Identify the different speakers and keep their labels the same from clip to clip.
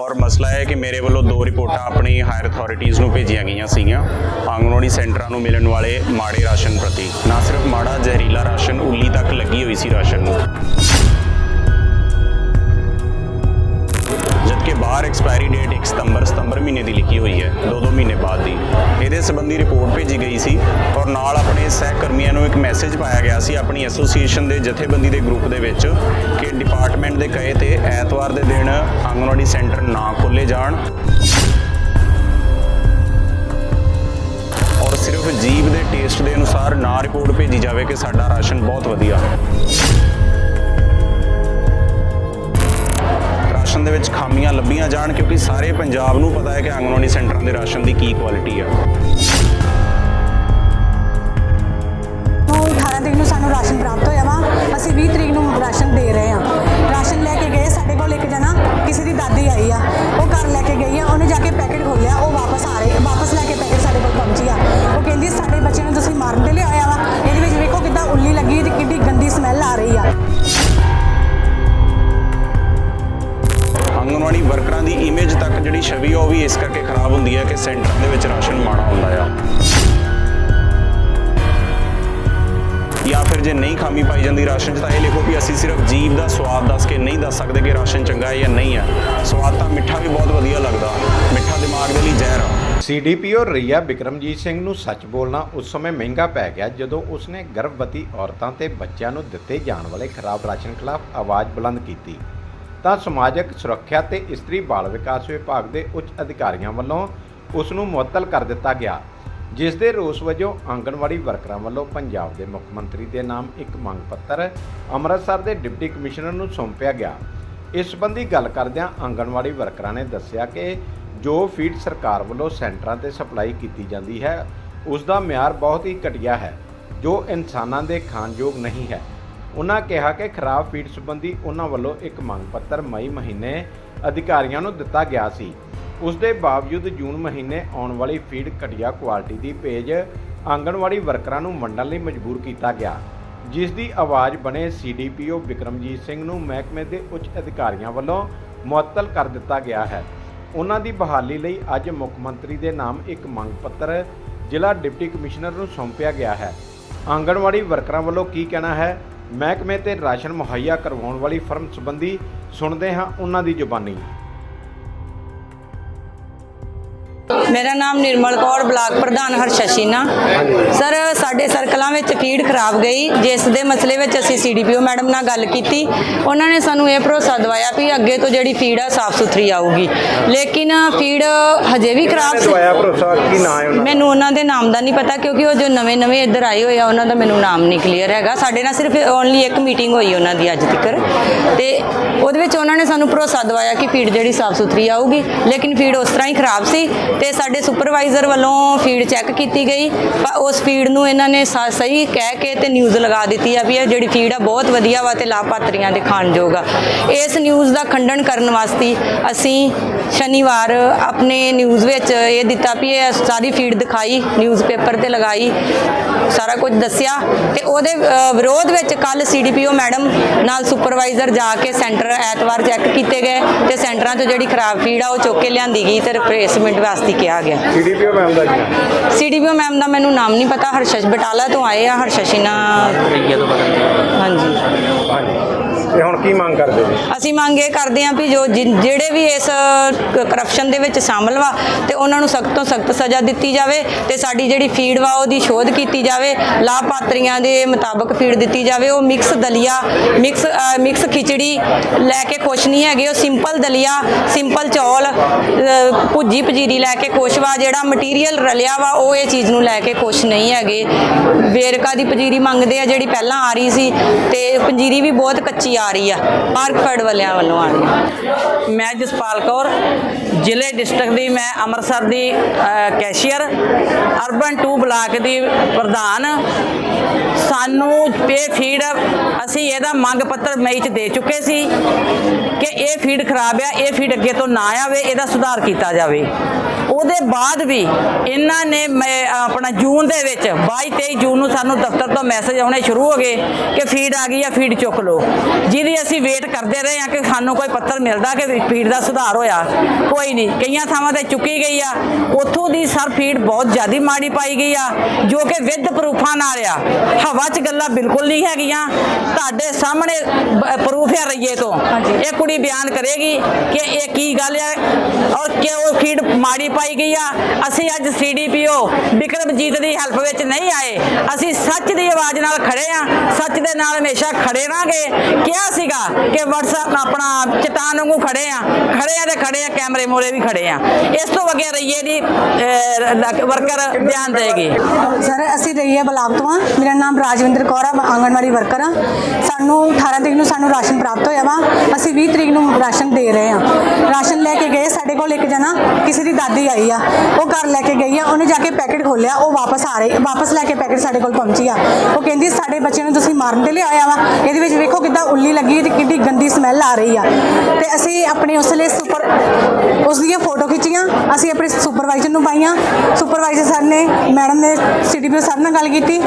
Speaker 1: ਔਰ ਮਸਲਾ ਹੈ ਕਿ ਮੇਰੇ ਵੱਲੋਂ ਦੋ ਰਿਪੋਰਟਾਂ ਆਪਣੀ ਹਾਇਰ ਅਥਾਰਟੀਆਂ ਨੂੰ ਭੇਜੀਆਂ ਗਈਆਂ ਸੀਗੀਆਂ ਆਂਗਣਵਾੜੀ ਸੈਂਟਰਾਂ ਨੂੰ ਮਿਲਣ ਵਾਲੇ ਮਾੜੇ ਰਾਸ਼ਨ ਪ੍ਰਤੀ। ਨਾ ਸਿਰਫ ਮਾੜਾ ਜ਼ਹਿਰੀਲਾ ਰਾਸ਼ਨ, ਉੱਲੀ ਤੱਕ ਲੱਗੀ ਹੋਈ ਸੀ ਰਾਸ਼ਨ ਨੂੰ। ਬਾਹਰ ਐਕਸਪਾਇਰੀ ਡੇਟ 1 ਸਤੰਬਰ ਸਤੰਬਰ ਮਹੀਨੇ ਦੀ ਲਿਖੀ ਹੋਈ ਹੈ, ਦੋ ਦੋ ਮਹੀਨੇ ਬਾਅਦ ਦੀ। ਇਹਦੇ ਸੰਬੰਧੀ ਰਿਪੋਰਟ ਭੇਜੀ ਗਈ ਸੀ ਔਰ ਨਾਲ ਆਪਣੇ ਸਹਿਕਰਮੀਆਂ ਨੂੰ ਇੱਕ ਮੈਸੇਜ ਪਾਇਆ ਗਿਆ ਸੀ ਆਪਣੀ ਐਸੋਸੀਏਸ਼ਨ ਦੇ ਜਥੇਬੰਦੀ ਦੇ ਗਰੁੱਪ ਦੇ ਵਿੱਚ ਕਿ ਡਿਪਾਰਟਮੈਂਟ ਦੇ ਕਹੇ ਤੇ ਐਤਵਾਰ ਦੇ ਦਿਨ ਆਂਗਣਵਾੜੀ ਸੈਂਟਰ ਨਾ ਖੋਲੇ ਜਾਣ। ਔਰ ਸਿਰਫ ਜੀਭ ਦੇ ਟੇਸਟ ਦੇ ਅਨੁਸਾਰ ਨਾ ਰਿਪੋਰਟ ਭੇਜੀ ਜਾਵੇ ਕਿ ਸਾਡਾ ਰਾਸ਼ਨ ਬਹੁਤ ਵਧੀਆ। ਹੈ ਰਾਸ਼ਨ ਦੇ ਵਿੱਚ ਖਾਮੀਆਂ ਲੱਭੀਆਂ ਜਾਣ ਕਿਉਂਕਿ ਸਾਰੇ ਪੰਜਾਬ ਨੂੰ ਪਤਾ ਹੈ ਕਿ ਆਂਗਣਵਾੜੀ ਸੈਂਟਰਾਂ ਦੇ ਰਾਸ਼ਨ ਦੀ ਕੀ ਕੁਆਲਿਟੀ ਆ।
Speaker 2: ਨੂੰ 18 ਤਰੀਕ ਨੂੰ ਸਾਨੂੰ ਰਾਸ਼ਨ ਪ੍ਰਾਪਤ ਹੋਇਆ ਵਾ। ਅਸੀਂ 20 ਤਰੀਕ ਨੂੰ ਰਾਸ਼ਨ ਦੇ ਰਹੇ ਹਾਂ। ਰਾਸ਼ਨ
Speaker 1: ਜਿਹੜੀ ਛਵੀ ਉਹ ਵੀ ਇਸ ਕਰਕੇ ਖਰਾਬ ਹੁੰਦੀ ਹੈ ਕਿ ਸੈਂਟਰ ਦੇ ਵਿੱਚ ਰਾਸ਼ਨ ਮਾੜਾ ਹੁੰਦਾ ਆ। ਜਾਂ ਫਿਰ ਜੇ ਨਹੀਂ ਖਾਮੀ ਪਾਈ ਜਾਂਦੀ ਰਾਸ਼ਨ 'ਚ, ਤਾਂ ਇਹ ਲਿਖੋ ਵੀ ਅਸੀਂ ਸਿਰਫ ਜੀਭ ਦਾ ਸਵਾਦ ਦੱਸ ਕੇ ਨਹੀਂ ਦੱਸ ਸਕਦੇ ਕਿ ਰਾਸ਼ਨ ਚੰਗਾ ਹੈ ਜਾਂ ਨਹੀਂ ਹੈ। ਸਵਾਦ ਤਾਂ ਮਿੱਠਾ ਵੀ ਬਹੁਤ ਵਧੀਆ ਲੱਗਦਾ। ਮਿੱਠਾ ਦਿਮਾਗ ਦੇ ਲਈ ਜ਼ਹਿਰ ਆ।
Speaker 3: ਸੀਡੀਪੀਓ ਰਈਆ ਬਿਕਰਮਜੀਤ ਸਿੰਘ ਨੂੰ ਸੱਚ ਬੋਲਣਾ ਉਸ ਸਮੇਂ ਮਹਿੰਗਾ ਪੈ ਗਿਆ ਜਦੋਂ ਉਸਨੇ ਗਰਭਵਤੀ ਔਰਤਾਂ ਤੇ ਬੱਚਿਆਂ ਨੂੰ ਦਿੱਤੇ ਜਾਣ ਵਾਲੇ ਖਰਾਬ ਰਾਸ਼ਨ ਖਿਲਾਫ ਆਵਾਜ਼ ਬੁਲੰਦ ਕੀਤੀ। ਤਾਂ ਸਮਾਜਿਕ ਸੁਰੱਖਿਆ ਤੇ ਇਸਤਰੀ ਬਾਲ ਵਿਕਾਸ ਵਿਭਾਗ ਦੇ ਉੱਚ ਅਧਿਕਾਰੀਆਂ ਵੱਲੋਂ ਉਸ ਨੂੰ ਮੁਅੱਤਲ ਕਰ ਦਿੱਤਾ ਗਿਆ, ਜਿਸ ਦੇ ਰੋਸ ਵਜੋਂ ਆਂਗਣਵਾੜੀ ਵਰਕਰਾਂ ਵੱਲੋਂ ਪੰਜਾਬ ਦੇ ਮੁੱਖ ਮੰਤਰੀ ਦੇ ਨਾਮ ਇੱਕ ਮੰਗ ਪੱਤਰ ਅੰਮ੍ਰਿਤਸਰ ਦੇ ਡਿਪਟੀ ਕਮਿਸ਼ਨਰ ਨੂੰ ਸੌਂਪਿਆ ਗਿਆ। ਇਸ ਸੰਬੰਧੀ ਗੱਲ ਕਰਦਿਆਂ ਆਂਗਣਵਾੜੀ ਵਰਕਰਾਂ ਨੇ ਦੱਸਿਆ ਕਿ ਜੋ ਫੀਡ ਸਰਕਾਰ ਵੱਲੋਂ ਸੈਂਟਰਾਂ ਤੇ ਸਪਲਾਈ ਕੀਤੀ ਜਾਂਦੀ ਹੈ ਉਸ ਦਾ ਮਿਆਰ ਬਹੁਤ ਹੀ ਘਟੀਆ ਹੈ, ਜੋ ਇਨਸਾਨਾਂ ਦੇ ਖਾਣਯੋਗ ਨਹੀਂ ਹੈ। ਉਹਨਾਂ ਕਿਹਾ ਕਿ ਖਰਾਬ ਫੀਡ ਸੰਬੰਧੀ ਉਹਨਾਂ ਵੱਲੋਂ ਇੱਕ ਮੰਗ ਪੱਤਰ ਮਈ ਮਹੀਨੇ ਅਧਿਕਾਰੀਆਂ ਨੂੰ ਦਿੱਤਾ ਗਿਆ ਸੀ। ਉਸ ਦੇ ਬਾਵਜੂਦ ਜੂਨ ਮਹੀਨੇ ਆਉਣ ਵਾਲੀ ਫੀਡ ਘਟੀਆ ਕੁਆਲਿਟੀ ਦੀ ਭੇਜ ਆਂਗਣਵਾੜੀ ਵਰਕਰਾਂ ਨੂੰ ਵੰਡਣ ਲਈ ਮਜਬੂਰ ਕੀਤਾ ਗਿਆ। ਜਿਸ ਦੀ ਆਵਾਜ਼ ਬਣੇ ਸੀਡੀਪੀਓ ਵਿਕਰਮਜੀਤ ਸਿੰਘ ਨੂੰ ਮਹਿਕਮੇ ਦੇ ਉੱਚ ਅਧਿਕਾਰੀਆਂ ਵੱਲੋਂ ਮੁਅੱਤਲ ਕਰ ਦਿੱਤਾ ਗਿਆ ਹੈ। ਉਹਨਾਂ ਦੀ ਬਹਾਲੀ ਲਈ ਅੱਜ ਮੁੱਖ ਮੰਤਰੀ ਦੇ ਨਾਮ ਇੱਕ ਮੰਗ ਪੱਤਰ ਜ਼ਿਲ੍ਹਾ ਡਿਪਟੀ ਕਮਿਸ਼ਨਰ ਨੂੰ ਸੌਂਪਿਆ ਗਿਆ ਹੈ। ਆਂਗਣਵਾੜੀ ਵਰਕਰਾਂ ਵੱਲੋਂ ਕੀ ਕਹਿਣਾ ਹੈ? ਮਹਿਕਮੇ ਤੇ ਰਾਸ਼ਨ ਮੁਹੱਈਆ ਕਰਵਾਉਣ ਵਾਲੀ ਫਰਮ ਸੰਬੰਧੀ ਸੁਣਦੇ ਹਾਂ ਉਹਨਾਂ ਦੀ ਜ਼ੁਬਾਨੀ।
Speaker 4: ਮੇਰਾ ਨਾਮ ਨਿਰਮਲ ਕੌਰ ਬਲਾਕ ਪ੍ਰਧਾਨ ਹਰਸ਼ਸ਼ੀਨਾ। ਸਰ ਸਾਡੇ ਸਰਕਲਾਂ ਵਿੱਚ ਫੀਡ ਖਰਾਬ ਗਈ। ਜਿਸ ਦੇ ਮਸਲੇ ਵਿੱਚ ਅਸੀਂ ਸੀਡੀਪੀਓ ਮੈਡਮ ਨਾਲ ਗੱਲ ਕੀਤੀ। ਉਹਨਾਂ ਨੇ ਸਾਨੂੰ ਇਹ ਭਰੋਸਾ ਦਵਾਇਆ ਵੀ ਅੱਗੇ ਤੋਂ ਜਿਹੜੀ ਫੀਡ ਆ ਸਾਫ਼ ਸੁਥਰੀ ਆਊਗੀ। ਲੇਕਿਨ ਫੀਡ ਹਜੇ ਵੀ ਖਰਾਬ ਸੀ।
Speaker 3: ਦਵਾਇਆ ਭਰੋਸਾ ਕੀ ਨਾਂ ਹੈ ਉਹਨਾਂ
Speaker 4: ਮੈਨੂੰ ਉਹਨਾਂ ਦੇ ਨਾਮ ਦਾ ਨਹੀਂ ਪਤਾ ਕਿਉਂਕਿ ਉਹ ਜੋ ਨਵੇਂ ਨਵੇਂ ਇੱਧਰ ਆਏ ਹੋਏ ਆ ਉਹਨਾਂ ਦਾ ਮੈਨੂੰ ਨਾਮ ਨਹੀਂ ਕਲੀਅਰ ਹੈਗਾ। ਸਾਡੇ ਨਾਲ ਸਿਰਫ ਓਨਲੀ ਇੱਕ ਮੀਟਿੰਗ ਹੋਈ ਉਹਨਾਂ ਦੀ ਅੱਜ ਤੱਕ ਤੇ ਉਹਦੇ ਵਿੱਚ ਉਹਨਾਂ ਨੇ ਸਾਨੂੰ ਭਰੋਸਾ ਦਵਾਇਆ ਕਿ ਫੀਡ ਜਿਹੜੀ ਸਾਫ਼ ਸੁਥਰੀ ਆਊਗੀ। ਲੇਕਿਨ ਫੀਡ ਉਸ ਤਰ੍ਹਾਂ ਹੀ ਖਰਾਬ ਸੀ ਤੇ ਸਾਡੇ ਸੁਪਰਵਾਈਜ਼ਰ ਵੱਲੋਂ ਫੀਡ ਚੈੱਕ ਕੀਤੀ ਗਈ। ਪਰ ਉਸ ਫੀਡ ਨੂੰ ਇਹਨਾਂ ਨੇ ਸਾ- ਸਹੀ ਕਹਿ ਕੇ ਤੇ ਨਿਊਜ਼ ਲਗਾ ਦਿੱਤੀ ਆ ਵੀ ਇਹ ਜਿਹੜੀ ਫੀਡ ਆ ਬਹੁਤ ਵਧੀਆ ਵਾ ਤੇ ਲਾਭਪਾਤਰੀਆਂ ਦੇ ਖਾਣਯੋਗ ਆ। ਇਸ ਨਿਊਜ਼ ਦਾ ਖੰਡਨ ਕਰਨ ਵਾਸਤੇ ਅਸੀਂ ਸ਼ਨੀਵਾਰ ਆਪਣੇ ਨਿਊਜ਼ ਵਿੱਚ ਇਹ ਦਿੱਤਾ ਵੀ ਇਹ ਸਾਰੀ ਫੀਡ ਦਿਖਾਈ ਨਿਊਜ਼ ਪੇਪਰ ਤੇ ਲਗਾਈ, ਸਾਰਾ ਕੁਝ ਦੱਸਿਆ ਤੇ ਉਹਦੇ ਵਿਰੋਧ ਵਿੱਚ ਕੱਲ ਸੀਡੀਪੀਓ ਮੈਡਮ ਨਾਲ ਸੁਪਰਵਾਈਜ਼ਰ ਜਾ ਕੇ ਸੈਂਟਰ ਐਤਵਾਰ ਚੈੱਕ ਕੀਤੇ ਗਏ ਤੇ ਸੈਂਟਰਾਂ 'ਚੋਂ ਜਿਹੜੀ ਖਰਾਬ ਫੀਡ ਆ ਉਹ ਚੁੱਕ ਕੇ ਲਿਆਂਦੀ ਗਈ ਤੇ ਰਿਪਲੇਸਮੈਂਟ ਵਾਸਤੇ ਕਿਹਾ। ਗਿਆ।
Speaker 3: ਸੀਡੀਪੀਓ ਮੈਮ ਦਾ ਕੀ ਨਾਮ?
Speaker 4: ਸੀਡੀਪੀਓ ਮੈਮ ਦਾ ਮੈਨੂੰ ਨਾਮ ਨਹੀਂ ਪਤਾ। ਹਰਸ਼ਸ਼ ਬਟਾਲਾ ਤੋਂ ਆਏ ਆ। ਹਰਸ਼ਸ਼ੀਨਾ ਹਾਂਜੀ।
Speaker 3: ਹਾਂਜੀ। ਤੇ ਹੁਣ ਕੀ ਮੰਗ ਕਰਦੇ ਜੀ?
Speaker 4: ਅਸੀਂ ਮੰਗ ਇਹ ਕਰਦੇ ਹਾਂ ਵੀ ਜੋ ਜਿ- ਜਿਹੜੇ ਵੀ ਇਸ ਕਰਪਸ਼ਨ ਦੇ ਵਿੱਚ ਸ਼ਾਮਲ ਵਾ ਤੇ ਉਹਨਾਂ ਨੂੰ ਸਖਤ ਤੋਂ ਸਖਤ ਸਜ਼ਾ ਦਿੱਤੀ ਜਾਵੇ ਤੇ ਸਾਡੀ ਜਿਹੜੀ ਫੀਡ ਵਾ ਉਹਦੀ ਸ਼ੋਧ ਕੀਤੀ ਜਾਵੇ ਲਾਭਪਾਤਰੀਆਂ ਦੇ ਮੁਤਾਬਕ ਫੀਡ ਦਿੱਤੀ ਜਾਵੇ ਉਹ ਮਿਕਸ ਦਲੀਆ ਮਿਕਸ ਅ, ਮਿਕਸ ਖਿਚੜੀ ਲੈ ਕੇ ਖੁਸ਼ ਨਹੀਂ ਹੈਗੇ ਉਹ ਸਿੰਪਲ ਦਲੀਆ ਸਿੰਪਲ ਚੌਲ ਅ, ਭੁੱਜੀ ਪਜੀਰੀ ਲੈ ਕੇ ਖੁਸ਼ ਵਾ ਜਿਹੜਾ ਮਟੀਰੀਅਲ ਰਲਿਆ ਵਾ ਉਹ ਇਹ ਚੀਜ਼ ਨੂੰ ਲੈ ਕੇ ਖੁਸ਼ ਨਹੀਂ ਹੈਗੇ। ਵੇਰਕਾ ਦੀ ਪਜੀਰੀ ਮੰਗਦੇ ਆ ਜਿਹੜੀ ਪਹਿਲਾਂ ਆ ਰਹੀ ਸੀ ਤੇ ਪੰਜੀਰੀ ਵੀ ਬਹੁਤ ਕੱਚੀ ਆ। ਰਹੀ ਆ ਮਾਰਕਫੈਡ ਵਾਲਿਆਂ ਵੱਲੋਂ ਆ ਰਹੀ ਆ।
Speaker 5: ਮੈਂ ਜਸਪਾਲ ਕੌਰ, ਜ਼ਿਲ੍ਹੇ ਡਿਸਟ੍ਰਿਕਟ ਦੀ ਮੈਂ, ਅੰਮ੍ਰਿਤਸਰ ਦੀ ਕੈਸ਼ੀਅਰ, ਅਰਬਨ 2 ਬਲਾਕ ਦੀ ਪ੍ਰਧਾਨ। ਸਾਨੂੰ ਪੇ ਫੀਡ ਅਸੀਂ ਇਹਦਾ ਮੰਗ ਪੱਤਰ ਮਈ ਚ ਦੇ ਚੁੱਕੇ ਸੀ ਕਿ ਇਹ ਫੀਡ ਖਰਾਬ ਆ, ਇਹ ਫੀਡ ਅੱਗੇ ਤੋਂ ਨਾ ਆਵੇ, ਇਹਦਾ ਸੁਧਾਰ ਕੀਤਾ ਜਾਵੇ। ਉਹਦੇ ਬਾਅਦ ਵੀ ਇਹਨਾਂ ਨੇ ਮੈਂ ਆਪਣਾ ਜੂਨ ਦੇ ਵਿੱਚ 22 23 ਜੂਨ ਨੂੰ ਸਾਨੂੰ ਦਫ਼ਤਰ ਤੋਂ ਮੈਸੇਜ ਆਉਣੇ ਸ਼ੁਰੂ ਹੋ ਗਏ ਕਿ ਫੀਡ ਆ ਗਈ ਆ ਫੀਡ ਚੁੱਕ ਲਓ। ਜਿਹਦੀ ਅਸੀਂ ਵੇਟ ਕਰਦੇ ਰਹੇ ਆ ਕਿ ਸਾਨੂੰ ਕੋਈ ਪੱਤਰ ਮਿਲਦਾ ਕਿ ਫੀਡ ਦਾ ਸੁਧਾਰ ਹੋਇਆ। ਕੋਈ ਨਹੀਂ ਕਈਆਂ ਥਾਵਾਂ ਤੇ ਚੁੱਕੀ ਗਈ ਆ। ਉੱਥੋਂ ਦੀ ਸਰ ਫੀਡ ਬਹੁਤ ਜ਼ਿਆਦੀ ਮਾੜੀ ਪਾਈ ਗਈ ਆ ਜੋ ਕਿ ਵਿਦ ਪ੍ਰੂਫਾਂ ਨਾਲ ਆ। ਹਵਾ 'ਚ ਗੱਲਾਂ ਬਿਲਕੁਲ ਨਹੀਂ ਹੈਗੀਆਂ। ਤੁਹਾਡੇ ਸਾਹਮਣੇ ਪ੍ਰੂਫ ਹੈ ਰਈਏ ਤੋਂ। ਇਹ ਕੁੜੀ ਬਿਆਨ ਕਰੇਗੀ ਕਿ ਇਹ ਕੀ ਗੱਲ ਹੈ ਔਰ ਕਿਉਂ ਫੀਡ ਮਾੜੀ ਪਾਈ ਗਈ ਆ। ਅਸੀਂ ਅੱਜ ਸੀਡੀਪੀਓ ਵਿਕਰਮਜੀਤ ਦੀ ਹੈਲਪ ਵਿੱਚ ਨਹੀਂ ਆਏ। ਅਸੀਂ ਸੱਚ ਦੀ ਆਵਾਜ਼ ਨਾਲ ਖੜੇ ਆ। ਸੱਚ ਦੇ ਨਾਲ ਹਮੇਸ਼ਾ ਖੜੇ ਰਾਂਗੇ ਕਿਹਾ ਸੀਗਾ ਕਿ WhatsApp ਆਪਣਾ ਚਟਾਨ ਵਾਂਗੂ ਖੜੇ ਆ। ਖੜੇ ਆ ਤੇ ਖੜੇ ਆ, ਕੈਮਰੇ ਮੋਰੇ ਵੀ ਖੜੇ ਆ। ਇਸ ਤੋਂ ਅੱਗੇ ਰਈਏ ਦੀ ਵਰਕਰ ਬਿਆਨ ਦੇਗੀ।
Speaker 2: ਸਰ ਅਸੀਂ ਰਹੀਏ ਬਲਾਕ ਤੋਂ ਆ। ਮੇਰਾ ਨਾਮ ਰਾਜਵਿੰਦਰ ਕੌਰ ਆ, ਮੈਂ ਆਂਗਣਵਾੜੀ ਵਰਕਰ ਆ। ਸਾਨੂੰ 18 ਤਰੀਕ ਨੂੰ ਸਾਨੂੰ ਰਾਸ਼ਨ ਪ੍ਰਾਪਤ ਹੋਇਆ ਵਾ। ਅਸੀਂ 20 ਤਰੀਕ ਨੂੰ ਰਾਸ਼ਨ ਦੇ ਰਹੇ ਆ। ਰਾਸ਼ਨ ਲੈ ਕੇ ਗਏ ਸਾਡੇ ਕੋਲ ਇੱਕ ਜਣਾ। ਕਿਸੇ ਦੀ ਦਾਦੀ ਆਈ ਆ, ਉਹ ਘਰ ਲੈ ਕੇ ਗਈ ਆ, ਉਹਨੇ ਜਾ ਕੇ ਪੈਕੇਟ ਖੋਲਿਆ ਉਹ ਵਾਪਸ ਆ ਰਹੀ, ਵਾਪਸ ਲੈ ਕੇ ਪੈਕੇਟ ਸਾਡੇ ਕੋਲ ਪਹੁੰਚੀ ਆ। ਉਹ ਕਹਿੰਦੀ, ਸਾਡੇ ਬੱਚੇ ਨੂੰ ਤੁਸੀਂ ਮਾਰਨ ਤੇ ਲਿਆਇਆ ਵਾ, ਇਹਦੇ ਵਿੱਚ ਵੇਖੋ ਕਿੱਦਾਂ ਉੱਲੀ ਲੱਗੀ ਹੈ ਤੇ ਕਿੰਨੀ ਗੰਦੀ ਸਮੈਲ ਆ ਰਹੀ ਆ। ਤੇ ਅਸੀਂ ਆਪਣੇ ਉਸ ਲਈ ਸੁਪਰ, ਉਸ ਦੀਆਂ ਫੋਟੋ ਖਿੱਚੀਆਂ, ਅਸੀਂ ਆਪਣੇ ਸੁਪਰਵਾਈਜ਼ਰ ਨੂੰ ਪਾਈਆਂ, ਸੁਪਰਵਾਈਜ਼ਰ ਸਰ ਨੇ, ਮੈਡਮ ਨੇ ਸੀਡੀਪੀਓ ਸਰ ਨਾਲ ਗੱਲ ਕੀਤੀ।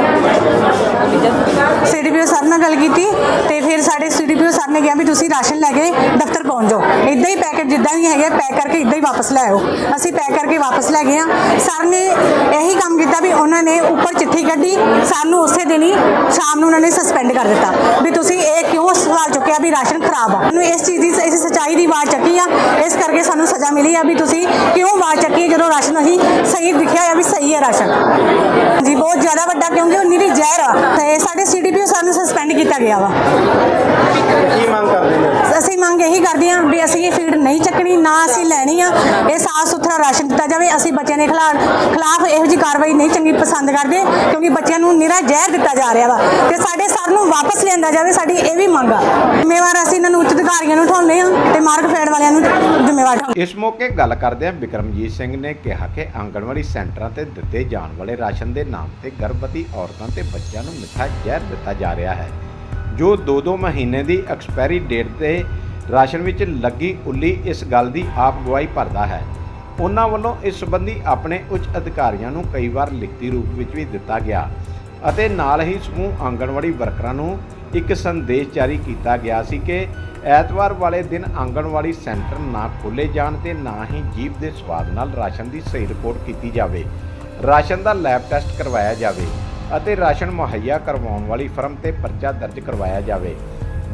Speaker 2: ਸੀਡੀਪੀਓ ਸਰ ਨਾਲ ਗੱਲ ਕੀਤੀ ਤੇ ਫਿਰ ਸਾਡੇ ਸੀਡੀਪੀਓ ਸਰ ਨੇ ਕਿਹਾ ਵੀ ਤੁਸੀਂ ਰਾਸ਼ਨ ਲੈ ਕੇ ਦਫ਼ਤਰ ਪਹੁੰਚ ਜਾਓ। ਇਦਾਂ ਹੀ ਪੈਕੇਟ ਜਿੱਦਾਂ ਵੀ ਹੈਗੇ ਪੈਕ ਕਰਕੇ ਇਦਾਂ ਹੀ ਵਾਪਸ ਲੈ ਆਓ। ਅਸੀਂ ਪੈਕ ਕਰਕੇ ਵਾਪਸ ਲੈ ਗਏ ਆ ਸਰ ਨੇ ਇਹੀ ਕੰਮ ਕੀਤਾ ਵੀ ਉਹਨਾਂ ਨੇ ਉੱਪਰ ਚਿੱਠੀ ਕੱਢੀ। ਸਾਨੂੰ ਉਸੇ ਦਿਨ ਹੀ ਸ਼ਾਮ ਨੂੰ ਉਹਨਾਂ ਨੇ ਸਸਪੈਂਡ ਕਰ ਦਿੱਤਾ। ਵੀ ਤੁਸੀਂ ਇਹ ਕਿਉਂ ਸਵਾਲ ਚੁੱਕਿਆ ਵੀ ਰਾਸ਼ਨ ਖਰਾਬ ਆ? ਮੈਨੂੰ ਇਸ ਚੀਜ਼ ਦੀ ਇਸ ਸੱਚਾਈ ਦੀ ਆਵਾਜ਼ ਚੱਕੀ ਆ। ਇਸ ਕਰਕੇ ਸਾਨੂੰ ਸਜ਼ਾ ਮਿਲੀ ਆ ਵੀ ਤੁਸੀਂ ਕਿਉਂ ਆਵਾਜ਼ ਚੱਕੀ ਜਦੋਂ ਰਾਸ਼ਨ ਅਸੀਂ ਸਹੀ ਦਿਖਿਆ ਆ ਵੀ ਸਹੀ ਹੈ ਰਾਸ਼ਨ। ਜੀ ਬਹੁਤ ਜ਼ਿਆਦਾ ਵੱਡਾ ਕਿਉਂਕਿ ਉਹ ਨਿਰੀ ਜ਼ਹਿਰ ਆ। ਤੇ ਸਾਡੇ ਸੀਡੀਪੀਓ ਸਾਨੂੰ ਸਸਪੈਂਡ ਕੀਤਾ ਗਿਆ ਵਾ।
Speaker 3: ਕੀ ਮੰਗ ਕਰਦੇ
Speaker 2: ਅਸੀਂ ਮੰਗ ਇਹੀ ਕਰਦੇ ਹਾਂ ਵੀ ਅਸੀਂ ਇਹ ਫੀਡ ਨਹੀਂ ਚੱਕਣੀ, ਨਾ ਅਸੀਂ ਲੈਣੀ ਆ। ਇਹ ਸਾਫ਼ ਸੁਥਰਾ ਰਾਸ਼ਨ ਦਿੱਤਾ ਜਾਵੇ, ਅਸੀਂ ਬੱਚਿਆਂ ਦੇ ਖਿਲਾਫ ਖਿਲਾਫ ਇਹੋ ਜਿਹੀ ਕਾਰਵਾਈ ਨਹੀਂ ਚੰਗੀ ਪਸੰਦ ਕਰਦੇ, ਕਿਉਂਕਿ ਬੱਚਿਆਂ ਨੂੰ ਨਿਰਾ ਜ਼ਹਿਰ ਦਿੱਤਾ ਜਾ ਰਿਹਾ ਵਾ। ਤੇ ਸਾਡੇ ਸਰ ਨੂੰ ਵਾਪਸ ਲਿਆਂਦਾ ਜਾਵੇ, ਸਾਡੀ ਇਹ ਵੀ ਮੰਗ ਆ। ਜ਼ਿੰਮੇਵਾਰ ਅਸੀਂ ਇਹਨਾਂ ਨੂੰ ਉੱਚ ਅਧਿਕਾਰੀਆਂ ਨੂੰ ਉਠਾਉਂਦੇ ਆ ਤੇ ਮਾਰਗ ਫੇਡ ਵਾਲਿਆਂ ਨੂੰ ਜ਼ਿੰਮੇਵਾਰ
Speaker 3: ਇਸ ਮੌਕੇ ਗੱਲ ਕਰਦੇ ਕਰਦਿਆਂ ਬਿਕਰਮਜੀਤ ਸਿੰਘ ਨੇ ਕਿਹਾ ਕਿ ਆਂਗਣਵਾੜੀ ਸੈਂਟਰਾਂ ਤੇ ਦਿੱਤੇ ਜਾਣ ਵਾਲੇ ਰਾਸ਼ਨ ਦੇ ਨਾਮ ਤੇ ਗਰਭਵਤੀ ਔਰਤਾਂ ਤੇ ਬੱਚਿਆਂ ਨੂੰ ਮਿੱਠਾ ਜ਼ਹਿਰ ਦਿੱਤਾ ਜਾ ਰਿਹਾ ਹੈ। ਜੋ 2-2 ਮਹੀਨੇ ਦੀ ਐਕਸਪਾਇਰੀ ਡੇਟ ਤੇ ਰਾਸ਼ਨ ਵਿੱਚ ਲੱਗੀ ਉੱਲੀ ਇਸ ਗੱਲ ਦੀ ਆਪ ਗਵਾਹੀ ਭਰਦਾ ਹੈ। ਉਹਨਾਂ ਵੱਲੋਂ ਇਸ ਸੰਬੰਧੀ ਆਪਣੇ ਉੱਚ ਅਧਿਕਾਰੀਆਂ ਨੂੰ ਕਈ ਵਾਰ ਲਿਖਤੀ ਰੂਪ ਵਿੱਚ ਵੀ ਦਿੱਤਾ ਗਿਆ ਅਤੇ ਨਾਲ ਹੀ ਸਮੂਹ ਆਂਗਣਵਾੜੀ ਵਰਕਰਾਂ ਨੂੰ ਇੱਕ ਸੰਦੇਸ਼ ਜਾਰੀ ਕੀਤਾ ਗਿਆ ਸੀ ਕਿ ਐਤਵਾਰ ਵਾਲੇ ਦਿਨ ਆਂਗਣਵਾੜੀ ਸੈਂਟਰ ਨਾ ਖੋਲੇ ਜਾਣ ਤੇ ਨਾ ਹੀ ਜੀਭ ਦੇ ਸਵਾਦ ਨਾਲ ਰਾਸ਼ਨ ਦੀ ਸਹੀ ਰਿਪੋਰਟ ਕੀਤੀ ਜਾਵੇ। ਰਾਸ਼ਨ ਦਾ ਲੈਬ ਟੈਸਟ ਕਰਵਾਇਆ ਜਾਵੇ। ਅਤੇ ਰਾਸ਼ਨ ਮੁਹੱਈਆ ਕਰਵਾਉਣ ਵਾਲੀ ਫਰਮ ਤੇ ਪਰਚਾ ਦਰਜ ਕਰਵਾਇਆ ਜਾਵੇ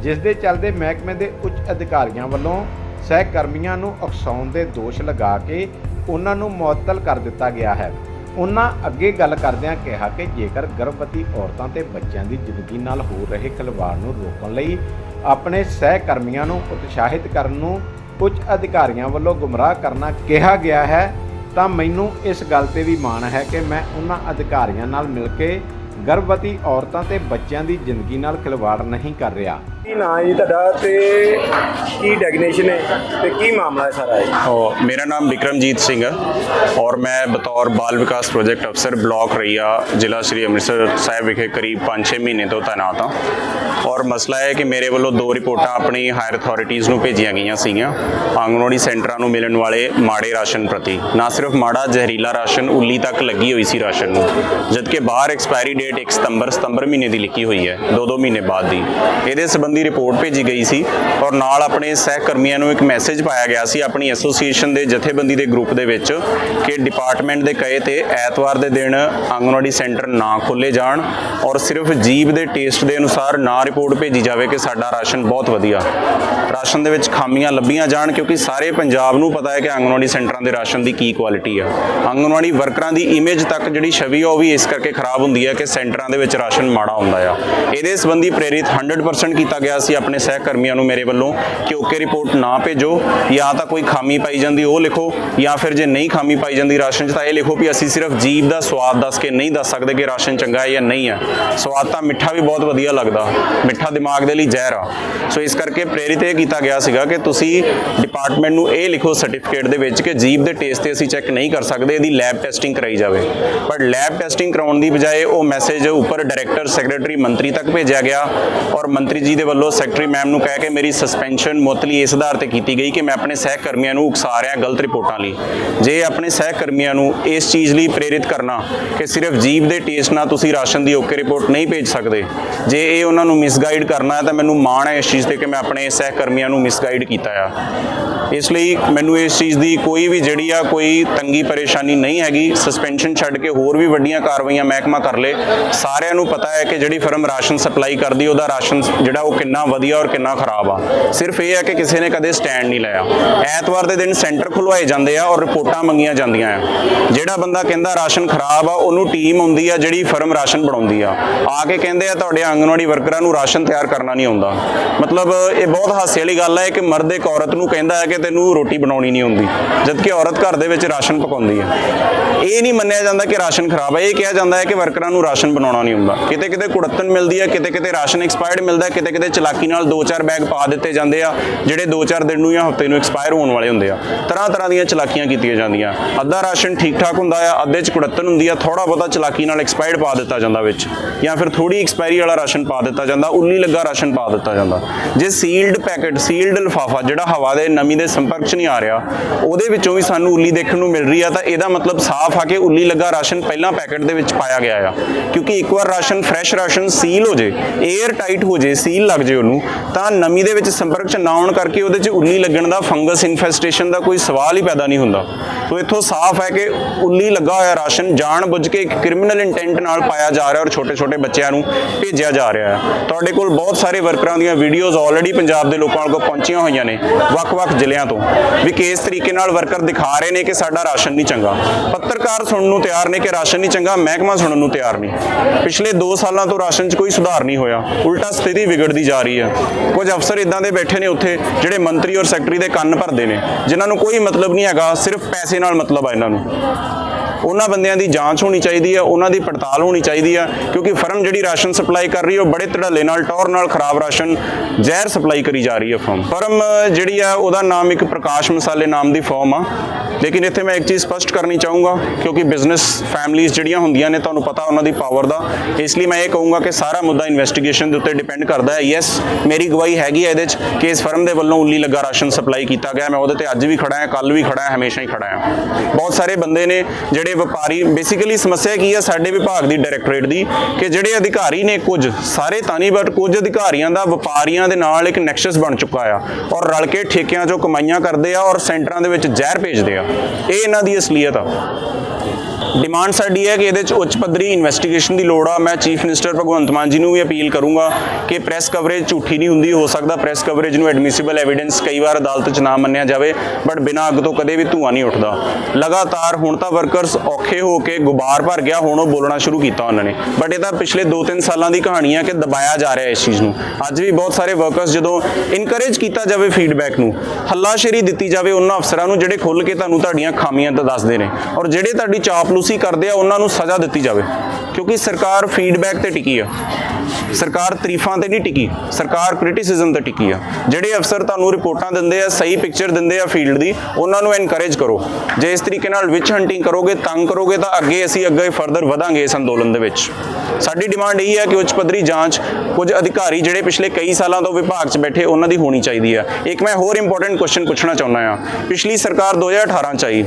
Speaker 3: ਜਿਸ ਦੇ ਚੱਲਦੇ ਮਹਿਕਮੇ ਦੇ ਉੱਚ ਅਧਿਕਾਰੀਆਂ ਵੱਲੋਂ ਸਹਿਕਰਮੀਆਂ ਨੂੰ ਉਕਸਾਉਣ ਦੇ ਦੋਸ਼ ਲਗਾ ਕੇ ਉਹਨਾਂ ਨੂੰ ਮੁਅੱਤਲ ਕਰ ਦਿੱਤਾ ਗਿਆ ਹੈ। ਉਹਨਾਂ ਅੱਗੇ ਗੱਲ ਕਰਦਿਆਂ ਕਿਹਾ ਕਿ ਜੇਕਰ ਗਰਭਵਤੀ ਔਰਤਾਂ ਤੇ ਬੱਚਿਆਂ ਦੀ ਜ਼ਿੰਦਗੀ ਨਾਲ ਹੋ ਰਹੇ ਖਿਲਵਾੜ ਨੂੰ ਰੋਕਣ ਲਈ ਆਪਣੇ ਸਹਿਕਰਮੀਆਂ ਨੂੰ ਉਤਸ਼ਾਹਿਤ ਕਰਨ ਨੂੰ ਉੱਚ ਅਧਿਕਾਰੀਆਂ ਵੱਲੋਂ ਗੁੰਮਰਾਹ ਕਰਨਾ ਕਿਹਾ ਗਿਆ ਹੈ ਤਾਂ ਮੈਨੂੰ ਇਸ ਗੱਲ ਤੇ ਵੀ ਮਾਣ ਹੈ ਕਿ ਮੈਂ ਉਹਨਾਂ ਅਧਿਕਾਰੀਆਂ ਨਾਲ ਮਿਲ ਕੇ ਗਰਭਵਤੀ ਔਰਤਾਂ ਤੇ ਬੱਚਿਆਂ ਦੀ ਜ਼ਿੰਦਗੀ ਨਾਲ ਖਿਲਵਾੜ ਨਹੀਂ ਕਰ ਰਿਹਾ।
Speaker 6: ਕੀ ਨਾਂ ਹੈ ਤੁਹਾਡਾ ਤੇ ਕੀ ਡੈਗਨੇਸ਼ਨ ਹੈ ਤੇ ਕੀ ਮਾਮਲਾ ਹੈ ਸਾਰਾ ਇਹ?
Speaker 1: ਔਰ ਮੇਰਾ ਨਾਮ ਵਿਕਰਮਜੀਤ ਸਿੰਘ ਹੈ ਔਰ ਮੈਂ ਬਤੌਰ ਬਾਲ ਵਿਕਾਸ ਪ੍ਰੋਜੈਕਟ ਅਫਸਰ ਬਲਾਕ ਰਈਆ, ਜ਼ਿਲ੍ਹਾ ਸ੍ਰੀ ਅੰਮ੍ਰਿਤਸਰ ਸਾਹਿਬ ਵਿਖੇ ਕਰੀਬ 5-6 ਮਹੀਨੇ ਤੋਂ ਤਾਇਨਾਤ ਹਾਂ ਔਰ ਮਸਲਾ ਹੈ ਕਿ ਮੇਰੇ ਵੱਲੋਂ ਦੋ ਰਿਪੋਰਟਾਂ ਆਪਣੀ ਹਾਇਰ ਅਥਾਰਟੀਆਂ ਨੂੰ ਭੇਜੀਆਂ ਗਈਆਂ ਸੀਗੀਆਂ ਆਂਗਣਵਾੜੀ ਸੈਂਟਰਾਂ ਨੂੰ ਮਿਲਣ ਵਾਲੇ ਮਾੜੇ ਰਾਸ਼ਨ ਪ੍ਰਤੀ। ਨਾ ਸਿਰਫ ਮਾੜਾ, ਜ਼ਹਿਰੀਲਾ ਰਾਸ਼ਨ, ਉੱਲੀ ਤੱਕ ਲੱਗੀ ਹੋਈ ਸੀ ਰਾਸ਼ਨ ਨੂੰ, ਜਦਕਿ ਬਾਹਰ ਐਕਸਪਾਇਰੀ ਡੇਟ 1 ਸਤੰਬਰ ਸਤੰਬਰ ਮਹੀਨੇ ਦੀ ਲਿਖੀ ਹੋਈ ਹੈ 2-2 ਮਹੀਨੇ ਬਾਅਦ ਦੀ। ਇਹਦੇ ਸੰਬੰਧੀ ਰਿਪੋਰਟ ਭੇਜੀ ਗਈ ਸੀ ਔਰ ਨਾਲ ਆਪਣੇ ਸਹਿਕਰਮੀਆਂ ਨੂੰ ਇੱਕ ਮੈਸੇਜ ਪਾਇਆ ਗਿਆ ਸੀ ਆਪਣੀ ਐਸੋਸੀਏਸ਼ਨ ਦੇ ਜਥੇਬੰਦੀ ਦੇ ਗਰੁੱਪ ਦੇ ਵਿੱਚ ਕਿ ਡਿਪਾਰਟਮੈਂਟ ਦੇ ਕਹੇ ਤੇ ਐਤਵਾਰ ਦੇ ਦਿਨ ਆਂਗਣਵਾੜੀ ਸੈਂਟਰ ਨਾ ਖੋਲੇ ਜਾਣ ਔਰ ਸਿਰਫ ਜੀਬ ਦੇ ਟੇਸਟ ਦੇ ਅਨੁਸਾਰ ਨਾ ਰਿਪੋਰਟ ਭੇਜੀ ਜਾਵੇ ਕਿ ਸਾਡਾ ਰਾਸ਼ਨ ਬਹੁਤ ਵਧੀਆ। ਰਾਸ਼ਨ ਦੇ ਵਿੱਚ ਖਾਮੀਆਂ ਲੱਭੀਆਂ ਜਾਣ ਕਿਉਂਕਿ ਸਾਰੇ ਪੰਜਾਬ ਨੂੰ ਪਤਾ ਹੈ ਕਿ ਆਂਗਣਵਾੜੀ ਸੈਂਟਰਾਂ ਦੇ ਰਾਸ਼ਨ ਦੀ ਕੀ ਕੁਆਲਿਟੀ ਆ। ਆਂਗਣਵਾੜੀ ਵਰਕਰਾਂ ਦੀ ਇਮੇਜ ਤੱਕ ਜਿਹੜੀ ਛਵੀ ਆ, ਉਹ ਵੀ ਇਸ ਕਰਕੇ ਖਰਾਬ ਹੁੰਦੀ ਹੈ ਕਿ ਸੈਂਟਰਾਂ ਦੇ ਵਿੱਚ ਰਾਸ਼ਨ ਮਾੜਾ ਹੁੰਦਾ ਆ। ਇਹਦੇ ਸੰਬੰਧੀ ਪ੍ਰੇਰਿਤ 100% ਕੀਤਾ ਗਿਆ ਸੀ ਆਪਣੇ ਸਹਿਕਰਮੀਆਂ ਨੂੰ ਮੇਰੇ ਵੱਲੋਂ ਕਿ ਓਕੇ ਰਿਪੋਰਟ ਨਾ ਭੇਜੋ, ਜਾਂ ਤਾਂ ਕੋਈ ਖਾਮੀ ਪਾਈ ਜਾਂਦੀ, ਉਹ ਲਿਖੋ, ਜਾਂ ਫਿਰ ਜੇ ਨਹੀਂ ਖਾਮੀ ਪਾਈ ਜਾਂਦੀ ਰਾਸ਼ਨ 'ਚ ਤਾਂ ਇਹ ਲਿਖੋ ਵੀ ਅਸੀਂ ਸਿਰਫ ਜੀਭ ਦਾ ਸਵਾਦ ਦੱਸ ਕੇ ਨਹੀਂ ਦੱਸ ਸਕਦੇ ਕਿ ਰਾਸ਼ਨ ਚੰਗਾ ਹੈ ਜਾਂ ਨਹੀਂ ਹੈ। ਸਵਾਦ ਤਾਂ ਮਿੱਠਾ ਵੀ ਬਹੁਤ ਵਧੀਆ ਲੱਗਦਾ, ਮਿੱਠਾ ਦਿਮਾਗ ਦੇ ਲਈ ਜ਼ਹਿਰ ਆ। ਸੋ ਇਸ ਕਰਕੇ ਪ੍ਰੇਰਿਤ ਇਹ ਕੀਤਾ ਗਿਆ ਸੀਗਾ ਕਿ ਤੁਸੀਂ ਡਿਪਾਰਟਮੈਂਟ ਨੂੰ ਇਹ ਲਿਖੋ ਸਰਟੀਫਿਕੇਟ ਦੇ ਵਿੱਚ ਕਿ ਜੀਭ ਦੇ ਟੇਸਟ ਤੇ ਅਸੀਂ ਚੈੱਕ ਨਹੀਂ ਕਰ ਸਕਦੇ, ਇਹਦੀ ਲੈਬ ਟੈਸਟਿੰਗ ਕਰਾਈ ਜਾਵੇ। ਪਰ ਲੈਬ ਟੈਸਟਿੰਗ ਕਰਾਉਣ ਦੀ ਬਜਾਏ ਉਹ ਮੈਸੇਜ ਉੱਪਰ ਡਾਇਰੈਕਟਰ ਸੈਕਟਰੀ ਮੰਤਰੀ ਤੱਕ ਭੇਜਿਆ ਗਿਆ ਔਰ ਮੰਤਰੀ ਜੀ ਦੇ ਵੱਲੋਂ ਸੈਕਟਰੀ ਮੈਮ ਨੂੰ ਕਹਿ ਕੇ ਮੇਰੀ ਸਸਪੈਂਸ਼ਨ ਮੁਅੱਤਲੀ ਇਸ ਆਧਾਰ ਤੇ ਕੀਤੀ ਗਈ ਕਿ ਮੈਂ ਆਪਣੇ ਸਹਿਕਰਮੀਆਂ ਨੂੰ ਉਕਸਾ ਰਿਹਾ ਗਲਤ ਰਿਪੋਰਟਾਂ ਲਈ। ਜੇ ਆਪਣੇ ਸਹਿਕਰਮੀਆਂ ਨੂੰ ਇਸ ਚੀਜ਼ ਲਈ ਪ੍ਰੇਰਿਤ ਕਰਨਾ ਕਿ ਸਿਰਫ ਜੀਭ ਦੇ ਟੇਸਟ ਨਾਲ ਤੁਸੀਂ ਰਾਸ਼ਨ ਦੀ ਓਕੇ ਰਿਪੋਰਟ ਨਹੀਂ ਭੇਜ ਸਕਦੇ, ਜੇ ਇਹ ਉਹਨਾਂ ਨੂੰ ਮਿਸਗਾਈਡ ਕਰਨਾ ਹੈ ਤਾਂ ਮੈਨੂੰ ਮਾਣ ਹੈ ਇਸ ਚੀਜ਼ ਤੇ ਕਿ ਮੈਂ ਆਪਣੇ ਸਹਿਕਰਮੀਆਂ ਨੂੰ ਮਿਸਗਾਈਡ ਕੀਤਾ ਆ। ਇਸ ਲਈ ਮੈਨੂੰ ਇਸ ਚੀਜ਼ ਦੀ ਕੋਈ ਵੀ ਜਿਹੜੀ ਆ ਕੋਈ ਤੰਗੀ ਪਰੇਸ਼ਾਨੀ ਨਹੀਂ ਹੈਗੀ। ਸਸਪੈਂਸ਼ਨ ਛੱਡ ਕੇ ਹੋਰ ਵੀ ਵੱਡੀਆਂ ਕਾਰਵਾਈਆਂ ਮਹਿਕਮਾ ਕਰ ਲੇ। ਸਾਰਿਆਂ ਨੂੰ ਪਤਾ ਹੈ ਕਿ ਜਿਹੜੀ ਫਰਮ ਰਾਸ਼ਨ ਸਪਲਾਈ ਕਰਦੀ, ਉਹਦਾ ਰਾਸ਼ਨ ਜਿਹੜਾ ਉਹ ਕਿੰਨਾ ਵਧੀਆ ਔਰ ਕਿੰਨਾ ਖਰਾਬ ਆ। ਸਿਰਫ ਇਹ ਹੈ ਕਿ ਕਿਸੇ ਨੇ ਕਦੇ ਸਟੈਂਡ ਨਹੀਂ ਲਿਆ। ਐਤਵਾਰ ਦੇ ਦਿਨ ਸੈਂਟਰ ਖੁਲਵਾਏ ਜਾਂਦੇ ਆ ਔਰ ਰਿਪੋਰਟਾਂ ਮੰਗੀਆਂ ਜਾਂਦੀਆਂ ਆ। ਜਿਹੜਾ ਬੰਦਾ ਕਹਿੰਦਾ ਰਾਸ਼ਨ ਖਰਾਬ ਆ, ਉਹਨੂੰ ਟੀਮ ਆਉਂਦੀ ਆ ਜਿਹੜੀ ਫਰਮ ਰਾਸ਼ਨ ਬਣਾਉਂਦੀ ਆ। ਆ ਕੇ ਕਹਿੰਦੇ ਆ, ਤੁਹਾਡੇ ਆਂਗਨਵਾੜੀ ਵਰਕਰਾਂ ਨੂੰ ਰਾਸ਼ਨ ਤਿਆਰ ਕਰਨਾ ਨਹੀਂ ਆਉਂਦਾ। ਮਤਲਬ ਇਹ ਬਹੁਤ ਹਾਸੇ ਵਾਲੀ ਗੱਲ ਹੈ ਕਿ ਮਰਦ ਇੱਕ ਔਰਤ ਨੂੰ ਕਹਿੰਦਾ ਹੈ ਕਿ ਤੈਨੂੰ ਰੋਟੀ ਬਣਾਉਣੀ ਨਹੀਂ ਆਉਂਦੀ, ਜਦਕਿ ਔਰਤ ਘਰ ਦੇ ਵਿੱਚ ਰਾਸ਼ਨ ਪਕਾਉਂਦੀ ਹੈ ਇਹ ਨਹੀਂ ਮੰਨਿਆ ਜਾਂਦਾ ਕਿ ਰਾਸ਼ਨ ਖਰਾਬ ਹੈ ਇਹ ਕਿਹਾ ਜਾਂਦਾ ਹੈ ਕਿ ਵਰਕਰਾਂ ਨੂੰ ਰਾਸ਼ਨ ਬਣਾਉਣਾ ਨਹੀਂ ਆਉਂਦਾ। ਕਿਤੇ ਕਿਤੇ ਕੁੜੱਤਨ ਮਿਲਦੀ ਹੈ ਕਿਤੇ ਕਿਤੇ ਰਾਸ਼ਨ ਐਕਸਪਾਇਰਡ ਮਿਲਦਾ ਕਿਤੇ ਕਿਤੇ ਕਿਤੇ ਚਲਾਕੀ ਨਾਲ 2-4 ਬੈਗ ਪਾ ਦਿੱਤੇ ਜਾਂਦੇ ਆ, ਜਿਹੜੇ 2-4 ਦਿਨ ਨੂੰ ਜਾਂ ਹਫ਼ਤੇ ਨੂੰ ਐਕਸਪਾਇਰ ਹੋਣ ਵਾਲੇ ਹੁੰਦੇ ਆ। ਤਰ੍ਹਾਂ ਤਰ੍ਹਾਂ ਦੀਆਂ ਚਲਾਕੀਆਂ ਕੀਤੀਆਂ ਜਾਂਦੀਆਂ। ਅੱਧਾ ਰਾਸ਼ਨ ਠੀਕ ਠਾਕ ਹੁੰਦਾ ਆ, ਅੱਧੇ ਚ ਕੁੜੱਤਨ ਹੁੰਦੀ ਆ ਥੋੜਾ ਬਹੁਤਾ ਚਲਾਕੀ ਨਾਲ ਐਕਸਪਾਇਰਡ ਪਾ ਦਿੱਤਾ ਜਾਂਦਾ ਵਿੱਚ। ਜਾਂ ਫਿਰ ਥੋੜੀ ਐਕਸਪਾਇਰੀ ਵਾਲਾ ਰਾਸ਼ਨ ਪਾ ਦਿੱਤਾ ਜਾਂਦਾ ਉੱਲੀ ਲੱਗਾ ਰਾਸ਼ਨ ਪਾ ਦਿੱਤਾ ਜਾਂਦਾ। ਜੇ ਸੀਲਡ ਪੈਕੇਟ ਸੀਲਡ ਲਿਫਾਫਾ, ਜਿਹੜਾ ਹਵਾ ਦੇ, ਨਮੀ ਦੇ ਸੰਪਰਕ 'ਚ ਨਹੀਂ ਆ ਰਿਹਾ, ਉਹਦੇ ਵਿੱਚੋਂ ਵੀ ਸਾਨੂੰ ਉੱਲੀ ਦੇਖਣ ਨੂੰ ਮਿਲ ਰਹੀ ਆ, ਤਾਂ ਇਹਦਾ ਮਤਲਬ ਸਾਫ਼ ਆ ਕਿ ਉੱਲੀ ਲੱਗਾ ਰਾਸ਼ਨ ਪਹਿਲਾਂ ਪੈਕੇਟ ਦੇ ਵਿੱਚ ਪਾਇਆ ਗਿਆ ਆ। ਕਿਉਂਕਿ ਇੱਕ ਵਾਰ ਰਾਸ਼ਨ ਫਰੈਸ਼ ਰਾਸ਼ਨ ਸੀਲ ਹੋ ਜੇ 에ਅਰ ਟਾਈਟ ਹੋ ਜੇ ਸੀਲ ਲੱਗ ਜੇ ਉਹਨੂੰ, ਤਾਂ ਨਮੀ ਦੇ ਵਿੱਚ ਸੰਪਰਕ 'ਚ ਨਾ ਆਉਣ ਕਰਕੇ ਉਹਦੇ 'ਚ ਉੱਲੀ ਲੱਗਣ ਦਾ ਫੰਗਸ ਇਨਫੈਸਟੇਸ਼ਨ ਦਾ ਕੋਈ ਸਵਾਲ ਹੀ ਪੈਦਾ ਨਹੀਂ ਹੁੰਦਾ। ਸੋ ਇੱਥੋਂ ਸਾਫ਼ ਹੈ ਕਿ ਉੱਲੀ ਲੱਗਾ ਹੋਇਆ ਰਾਸ਼ਨ ਜਾਣ ਬੁੱਝ ਕੇ ਇੱਕ ਕ੍ਰਿਮੀਨਲ ਇੰਟੈਂਟ ਨਾਲ ਪਾਇਆ ਜਾ ਰਿਹਾ ਔਰ ਛੋਟੇ ਛੋਟੇ ਬੱਚਿਆਂ ਨੂੰ ਭੇਜਿਆ ਜਾ ਰਿਹਾ ਹੈ। ਤੁਹਾਡੇ ਕੋਲ ਬਹੁਤ ਸਾਰੇ ਵਰਕਰਾਂ ਦੀਆਂ ਵੀਡੀਓਜ਼ ਆਲਰੇਡੀ ਪੰਜਾਬ ਦੇ ਲੋਕਾਂ ਕੋਲ ਪਹੁੰਚੀਆਂ ਹੋਈਆਂ ਨੇ, ਵੱਖ-ਵੱਖ ਜ਼ਿਲ੍ਹਿਆਂ ਤੋਂ। ਵੀ ਕਿਸ ਤਰੀਕੇ ਨਾਲ ਵਰਕਰ ਦਿਖਾ ਰਹੇ ਨੇ ਕਿ ਸਾਡਾ ਰਾਸ਼ਨ ਨਹੀਂ ਚੰਗਾ। ਪੱਤਰਕਾਰ ਸੁਣਨ ਨੂੰ ਤਿਆਰ ਨੇ ਕਿ ਰਾਸ਼ਨ ਨਹੀਂ ਚੰਗਾ, ਮਹਿਕਮਾ ਸੁਣਨ ਨੂੰ ਤਿਆਰ ਨਹੀਂ। ਪਿਛਲੇ 2 ਸਾਲਾਂ ਤੋਂ ਰਾਸ਼ਨ 'ਚ ਕੋਈ ਸੁਧਾਰ ਨਹੀਂ ਹੋਇਆ। ਉਲਟਾ ਸਥਿਤੀ ਵਿਗੜਦੀ ਜਾ ਰਹੀ ਹੈ ਕੁਝ ਅਫਸਰ ਇਦਾਂ ਦੇ ਬੈਠੇ ਨੇ ਉੱਥੇ, ਜਿਹੜੇ ਮੰਤਰੀ ਔਰ ਸੈਕਟਰੀ ਦੇ ਕੰਨ ਭਰਦੇ ਨੇ, ਜਿਨ੍ਹਾਂ ਨੂੰ ਕੋਈ ਮਤਲਬ ਨਹੀਂ ਹੈਗਾ, ਸਿਰਫ ਪੈਸੇ ਨਾਲ ਮਤਲਬ ਆ ਇਹਨਾਂ ਨੂੰ। ਉਹਨਾਂ ਬੰਦਿਆਂ ਦੀ ਜਾਂਚ ਹੋਣੀ ਚਾਹੀਦੀ ਹੈ, ਉਹਨਾਂ ਦੀ ਪੜਤਾਲ ਹੋਣੀ ਚਾਹੀਦੀ ਹੈ, ਕਿਉਂਕਿ ਫਰਮ ਜਿਹੜੀ ਰਾਸ਼ਨ ਸਪਲਾਈ ਕਰ ਰਹੀ ਹੈ, ਉਹ ਬੜੇ ਧੜੱਲੇ ਨਾਲ ਟੌਰ ਨਾਲ ਖਰਾਬ ਰਾਸ਼ਨ ਜ਼ਹਿਰ ਸਪਲਾਈ ਕਰੀ ਜਾ ਰਹੀ ਹੈ ਫਰਮ। ਫਰਮ ਜਿਹੜੀ ਆ ਉਹਦਾ ਨਾਮ ਇੱਕ ਪ੍ਰਕਾਸ਼ ਮਸਾਲੇ ਨਾਮ ਦੀ ਫਰਮ ਆ। ਲੇਕਿਨ ਇੱਥੇ ਮੈਂ ਇੱਕ ਚੀਜ਼ ਸਪਸ਼ਟ ਕਰਨੀ ਚਾਹੂੰਗਾ, ਕਿਉਂਕਿ ਬਿਜ਼ਨਸ ਫੈਮਲੀਆਂ ਜਿਹੜੀਆਂ ਹੁੰਦੀਆਂ ਨੇ, ਤੁਹਾਨੂੰ ਪਤਾ ਉਹਨਾਂ ਦੀ ਪਾਵਰ ਦਾ। ਇਸ ਲਈ ਮੈਂ ਇਹ ਕਹੂੰਗਾ ਕਿ ਸਾਰਾ ਮੁੱਦਾ ਇਨਵੈਸਟੀਗੇਸ਼ਨ ਦੇ ਉੱਤੇ ਡਿਪੈਂਡ ਕਰਦਾ ਹੈ। ਯੈਸ ਮੇਰੀ ਗਵਾਹੀ ਹੈਗੀ ਹੈ ਇਹਦੇ 'ਚ ਕਿ ਇਸ ਫਰਮ ਦੇ ਵੱਲੋਂ ਉੱਲੀ ਲੱਗਾ ਰਾਸ਼ਨ ਸਪਲਾਈ ਕੀਤਾ ਗਿਆ। ਮੈਂ ਉਹਦੇ ਤੇ ਅੱਜ ਵੀ ਖੜਾ ਹਾਂ ਕੱਲ ਵੀ ਖੜਾ ਹਾਂ, ਹਮੇਸ਼ਾ ਹੀ ਖੜਾ ਹਾਂ। ਬਹੁਤ ਸਾਰੇ ਬੰਦੇ ਨੇ ਜਿਹੜੇ ਵਪਾਰੀ ਬੇਸਿਕਲੀ ਸਮੱਸਿਆ ਕੀ ਹੈ ਸਾਡੇ ਵਿਭਾਗ ਦੀ ਡਾਇਰੈਕਟੋਰੇਟ ਦੀ ਕਿ ਜਿਹੜੇ ਅਧਿਕਾਰੀ ਨੇ ਕੁਝ, ਸਾਰੇ ਤਾਂ ਨਹੀਂ ਬਟ ਕੁਝ ਅਧਿਕਾਰੀਆਂ ਦਾ ਵਪਾਰੀਆਂ ਦੇ ਨਾਲ ਇੱਕ ਨੈਕਸਸ ਬਣ ਚੁੱਕਾ ਆ ਔਰ ਰਲ ਕੇ ਠੇਕਿਆਂ 'ਚੋਂ ਕਮਾਈਆਂ ਕਰਦੇ ਆ ਔਰ ਸੈਂਟਰਾਂ ਦੇ ਵਿੱਚ ਜ਼ਹਿਰ ਭੇਜਦੇ ਆ। ਇਹ ਇਹਨਾਂ ਦੀ ਅਸਲੀਅਤ ਆ। ਡਿਮਾਂਡ ਸਾਡੀ ਹੈ ਕਿ ਇਹਦੇ 'ਚ ਉੱਚ ਪੱਧਰੀ ਇਨਵੈਸਟੀਗੇਸ਼ਨ ਦੀ ਲੋੜ ਆ। ਮੈਂ ਚੀਫ ਮਿਨਿਸਟਰ ਭਗਵੰਤ ਮਾਨ ਜੀ ਨੂੰ ਵੀ ਅਪੀਲ ਕਰੂੰਗਾ ਕਿ ਪ੍ਰੈਸ ਕਵਰੇਜ ਝੂਠੀ ਨਹੀਂ ਹੁੰਦੀ, ਹੋ ਸਕਦਾ ਪ੍ਰੈਸ ਕਵਰੇਜ ਨੂੰ ਐਡਮਿਸਿਬਲ ਐਵੀਡੈਂਸ ਕਈ ਵਾਰ ਅਦਾਲਤ 'ਚ ਨਾ ਮੰਨਿਆ ਜਾਵੇ ਬਟ ਬਿਨਾਂ ਅੱਗ ਤੋਂ ਕਦੇ ਵੀ ਧੂਆਂ ਨਹੀਂ ਉੱਠਦਾ। ਲਗਾਤਾਰ ਹੁਣ ਤਾਂ ਵਰਕਰਸ ਔਖੇ ਹੋ ਕੇ ਗੁਬਾਰ ਭਰ ਗਿਆ, ਹੁਣ ਉਹ ਬੋਲਣਾ ਸ਼ੁਰੂ ਕੀਤਾ ਉਹਨਾਂ ਨੇ। ਬਟ ਇਹ ਤਾਂ ਪਿਛਲੇ 2-3 ਸਾਲਾਂ ਦੀ ਕਹਾਣੀ ਹੈ ਕਿ ਦਬਾਇਆ ਜਾ ਰਿਹਾ ਇਸ ਚੀਜ਼ ਨੂੰ। ਅੱਜ ਵੀ ਬਹੁਤ ਸਾਰੇ ਵਰਕਰਸ ਜਦੋਂ ਇਨਕਰੇਜ ਕੀਤਾ ਜਾਵੇ ਫੀਡਬੈਕ ਨੂੰ, ਹੱਲਾਸ਼ੇਰੀ ਦਿੱਤੀ ਜਾਵੇ ਉਹਨਾਂ ਅਫਸਰਾਂ ਨੂੰ, ਜਿਹੜੇ ਖੁੱਲ ਕੇ ਤੁਹਾਨੂੰ ਤੁਹਾਡੀਆਂ ਖਾਮੀਆਂ ਤਾਂ ਦੱਸਦੇ ਨੇ। ਔਰ ਜਿਹੜੇ ਤੁਹਾਡੀ ਚਾਪਲੂਸੀ ਕਰਦੇ ਆ, ਉਹਨਾਂ ਨੂੰ ਸਜ਼ਾ ਦਿੱਤੀ ਜਾਵੇ। ਕਿਉਂਕਿ ਸਰਕਾਰ ਫੀਡਬੈਕ ਤੇ ਟਿਕੀ ਆ। ਸਰਕਾਰ ਤਾਰੀਫਾਂ ਤੇ ਨਹੀਂ ਟਿਕੀ। ਸਰਕਾਰ ਕ੍ਰਿਟਿਸਿਜ਼ਮ ਤੇ ਟਿਕੀ ਆ। ਜਿਹੜੇ ਅਫਸਰ ਤੁਹਾਨੂੰ ਰਿਪੋਰਟਾਂ ਦਿੰਦੇ ਆ, ਸਹੀ ਪਿਕਚਰ ਦਿੰਦੇ ਆ ਫੀਲਡ ਦੀ, ਉਹਨਾਂ ਨੂੰ ਐਨਕਰੇਜ ਕਰੋ। ਜੇ ਇਸ ਤਰੀਕੇ ਨਾਲ ਵਿਚ ਹੰਟਿੰਗ ਕਰੋਗੇ, ਤੰਗ ਕਰੋਗੇ, ਤਾਂ ਅੱਗੇ ਅਸੀਂ ਅੱਗੇ ਫਰਦਰ ਵਧਾਂਗੇ ਇਸ ਅੰਦੋਲਨ ਦੇ ਵਿੱਚ। ਸਾਡੀ ਡਿਮਾਂਡ ਇਹ ਹੈ ਕਿ ਉੱਚ ਪੱਧਰੀ ਜਾਂਚ, ਕੁਝ ਅਧਿਕਾਰੀ ਜਿਹੜੇ ਪਿਛਲੇ ਕਈ ਸਾਲਾਂ ਤੋਂ ਵਿਭਾਗ 'ਚ ਬੈਠੇ, ਉਹਨਾਂ ਦੀ ਹੋਣੀ ਚਾਹੀਦੀ ਆ। ਇੱਕ ਮੈਂ ਹੋਰ ਇੰਪੋਰਟੈਂਟ ਕੁਐਸਚਨ ਪੁੱਛਣਾ ਚਾਹੁੰਦਾ ਆ। ਪਿਛਲੀ ਸਰਕਾਰ 2018 ਚ ਆਈ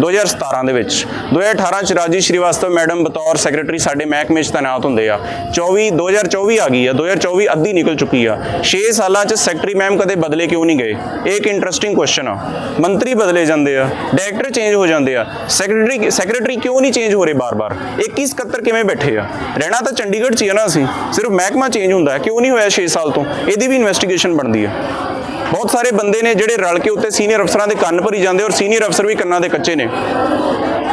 Speaker 1: 2017 ਦੇ ਵਿੱਚ। 2018 ਚ ਰਾਜੀ ਸ਼੍ਰੀਵਾਸਤਵ, ਮੈਡਮ ਬਤੌਰ ਸੈਕਟਰੀ ਸਾਡੇ ਮਹਿਕਮੇ 'ਚ ਤਾਇਨਾਤ ਹੁੰਦੇ ਆ। 24 2024 ਆ ਗਈ ਆ 2024 ਅੱਧੀ ਨਿਕਲ ਚੁੱਕੀ ਆ। 6 ਸਾਲਾਂ 'ਚ ਸੈਕਟਰੀ ਮੈਮ ਕਦੇ ਬਦਲੇ ਕਿਉਂ ਨਹੀਂ ਗਏ? ਇਹ ਇੱਕ ਇੰਟਰਸਟਿੰਗ ਕੁਐਸਚਨ ਆ। ਮੰਤਰੀ ਬਦਲੇ ਜਾਂਦੇ ਆ ਡਾਇਰੈਕਟਰ ਚੇਂਜ ਹੋ ਜਾਂਦੇ ਆ। ਸੈਕਟਰੀ ਸੈਕਟਰੀ ਕਿਉਂ ਨਹੀਂ ਚੇਂਜ ਹੋ ਰਹੇ ਬਾਰ-ਬਾਰ? 21 71 ਕਿਵੇਂ ਬੈਠੇ ਆ? ਰਹਿਣਾ ਤਾਂ ਚੰਡੀਗੜ੍ਹ 'ਚ ਹੀ ਆ ਨਾ ਅਸੀਂ। ਸਿਰਫ ਮਹਿਕਮਾ ਚੇਂਜ ਹੁੰਦਾ ਕਿਉਂ ਨਹੀਂ ਹੋਇਆ 6 ਸਾਲ ਤੋਂ? ਇਹਦੀ ਵੀ ਇਨਵੈਸਟੀਗੇਸ਼ਨ ਬਣਦੀ ਆ। ਬਹੁਤ ਸਾਰੇ ਬੰਦੇ ਨੇ ਜਿਹੜੇ ਰਲ ਕੇ ਉੱਤੇ ਸੀਨੀਅਰ ਅਫਸਰਾਂ ਦੇ ਕੰਨ ਭਰੀ ਜਾਂਦੇ ਔਰ ਸੀਨੀਅਰ ਅਫਸਰ ਵੀ ਕੰਨਾਂ ਦੇ ਕੱਚੇ ਨੇ।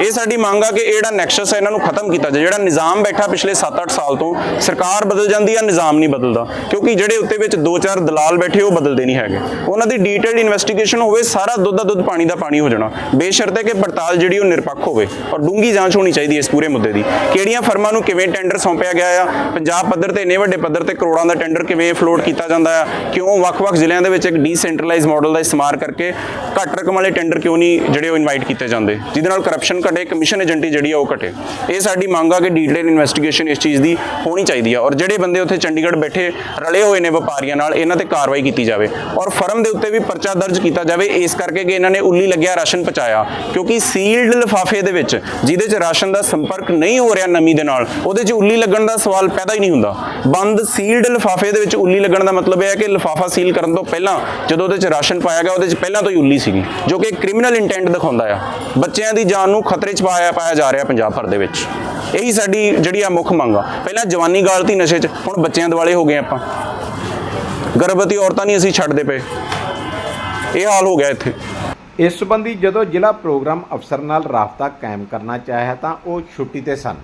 Speaker 1: ਇਹ ਸਾਡੀ ਮੰਗ ਆ ਕਿ ਇਹ ਜਿਹੜਾ ਨੈਕਸਸ ਹੈ ਇਹਨਾਂ ਨੂੰ ਖਤਮ ਕੀਤਾ ਜਾਏ। ਜਿਹੜਾ ਨਿਜ਼ਾਮ ਬੈਠਾ ਪਿਛਲੇ 7-8 ਸਾਲ ਤੋਂ, ਸਰਕਾਰ ਬਦਲ ਜਾਂਦੀ ਆ, ਨਿਜ਼ਾਮ ਨਹੀਂ ਬਦਲਦਾ। ਕਿਉਂਕਿ ਜਿਹੜੇ ਉੱਤੇ ਵਿੱਚ 2-4 ਦਲਾਲ ਬੈਠੇ, ਉਹ ਬਦਲਦੇ ਨਹੀਂ ਹੈਗੇ। ਉਹਨਾਂ ਦੀ ਡੀਟੇਲਡ ਇਨਵੈਸਟੀਗੇਸ਼ਨ ਹੋਵੇ, ਸਾਰਾ ਦੁੱਧ ਦਾ ਦੁੱਧ ਪਾਣੀ ਦਾ ਪਾਣੀ ਹੋ ਜਾਣਾ। ਬੇਸ਼ਰਤ ਹੈ ਕਿ ਪੜਤਾਲ ਜਿਹੜੀ ਉਹ ਨਿਰਪੱਖ ਹੋਵੇ ਔਰ ਡੂੰਗੀ ਜਾਂਚ ਹੋਣੀ ਚਾਹੀਦੀ ਹੈ ਇਸ ਪੂਰੇ ਮੁੱਦੇ ਦੀ। ਕਿਹੜੀਆਂ ਫਰਮਾਂ ਨੂੰ ਕਿਵੇਂ ਟੈਂਡਰ ਸੌਂਪਿਆ ਗਿਆ ਆ? ਪੰਜਾਬ ਪੱਧਰ ਤੇ ਇੰਨੇ ਵੱਡੇ ਪੱਧਰ ਤੇ ਕਰੋੜਾਂ ਦਾ ਟੈਂਡਰ ਕਿਵੇਂ ਫਲੋਟ ਕੀਤਾ ਜਾਂਦਾ ਆ? ਕਿਉਂ ਵੱਖ-ਵੱਖ ਜ਼ਿਲ੍ਹਿਆਂ ਦੇ ਵਿੱਚ ਇੱਕ ਡੀਸੈਂਟਰਲਾਈਜ਼ ਮਾਡਲ ਦਾ ਇਸਤੇਮਾਲ ਕਰਕੇ ਘੱਟ ਰਕਮ ਵਾਲੇ ਟੈਂਡਰ ਕਿਉਂ ਨਹੀਂ ਜਿਹੜੇ ਉਹ ਇਨਵਾਈਟ ਕੀਤੇ ਜਾਂਦੇ? ਜਿਹਦੇ ਨਾਲ ਕਰਪਸ਼ਨ ਘਟੇ ਕਮਿਸ਼ਨ ਏਜੰਟੀ ਜਿਹੜੀ ਆ ਉਹ ਘਟੇ। ਇਹ ਸਾਡੀ ਮੰਗ ਆ ਕਿ ਡੀਟੇਲ ਇਨਵੈਸਟੀਗੇਸ਼ਨ ਇਸ ਚੀਜ਼ ਦੀ ਹੋਣੀ ਚਾਹੀਦੀ ਆ। ਔਰ ਜਿਹੜੇ ਬੰਦੇ ਉੱਥੇ ਚੰਡੀਗੜ੍ਹ ਬੈਠੇ, ਰਲੇ ਹੋਏ ਨੇ ਵਪਾਰੀਆਂ ਨਾਲ, ਇਹਨਾਂ ਤੇ ਕਾਰਵਾਈ ਕੀਤੀ ਜਾਵੇ। ਔਰ ਫਰਮ ਦੇ ਉੱਤੇ ਵੀ ਪਰਚਾ ਦਰਜ ਕੀਤਾ ਜਾਵੇ, ਇਸ ਕਰਕੇ ਕਿ ਇਹਨਾਂ ਨੇ ਉੱਲੀ ਲੱਗਿਆ ਰਾਸ਼ਨ ਪਹੁੰਚਾਇਆ। ਕਿਉਂਕਿ ਸੀਲਡ ਲਿਫਾਫੇ ਦੇ ਵਿੱਚ, ਜਿਹਦੇ 'ਚ ਰਾਸ਼ਨ ਦਾ ਸੰਪਰਕ ਨਹੀਂ ਹੋ ਰਿਹਾ ਨਮੀ ਦੇ ਨਾਲ, ਉਹਦੇ 'ਚ ਉੱਲੀ ਲੱਗਣ ਦਾ ਸਵਾਲ ਪੈਦਾ ਹੀ ਨਹੀਂ ਹੁੰਦਾ। ਬੰਦ ਸੀਲਡ ਲਿਫਾਫੇ ਦੇ ਵਿੱਚ ਉੱਲੀ ਲੱਗਣ ਦਾ ਮਤਲਬ ਇਹ ਹੈ ਕਿ ਲਿਫਾਫਾ ਸੀਲ ਕਰਨ ਤੋਂ ਪਹਿਲਾਂ ਜਦੋਂ ਉਹਦੇ 'ਚ ਰਾਸ਼ਨ ਪਾਇਆ ਗਿਆ, ਉਹਦੇ 'ਚ ਪਹਿਲਾਂ ਤੋਂ ਹੀ ਉੱਲੀ ਸੀਗੀ, ਜੋ ਕਿ ਕ੍ਰਿਮੀਨਲ ਇੰਟੈਂਟ ਦਿਖਾਉਂਦਾ ਆ। ਬੱਚਿਆਂ ਦੀ ਜਾਨ ਨੂੰ ਖਤਰੇ 'ਚ ਪਾਇਆ ਪਾਇਆ ਜਾ ਰਿਹਾ ਪੰਜਾਬ ਭਰ ਦੇ ਵਿੱਚ। ਇਹੀ ਸਾਡੀ ਜਿਹੜੀ ਆ ਮੁੱਖ ਮੰਗ ਆ। ਪਹਿਲਾਂ ਜਵਾਨੀ ਗਾਲਤੀ ਨਸ਼ੇ 'ਚ, ਹੁਣ ਬੱਚਿਆਂ ਦਿਵਾਲੇ ਹੋ ਗਏ ਆਪਾਂ। ਗਰਭਵਤੀ ਔਰਤਾਂ ਨਹੀਂ ਅਸੀਂ ਛੱਡਦੇ ਪਏ। ਇਹ ਹਾਲ ਹੋ ਗਿਆ ਇੱਥੇ।
Speaker 3: ਇਸ ਸੰਬੰਧੀ ਜਦੋਂ ਜ਼ਿਲ੍ਹਾ ਪ੍ਰੋਗਰਾਮ ਅਫਸਰ ਨਾਲ ਰਾਬਤਾ ਕਾਇਮ ਕਰਨਾ ਚਾਹਿਆ ਤਾਂ ਉਹ ਛੁੱਟੀ ਤੇ ਸਨ।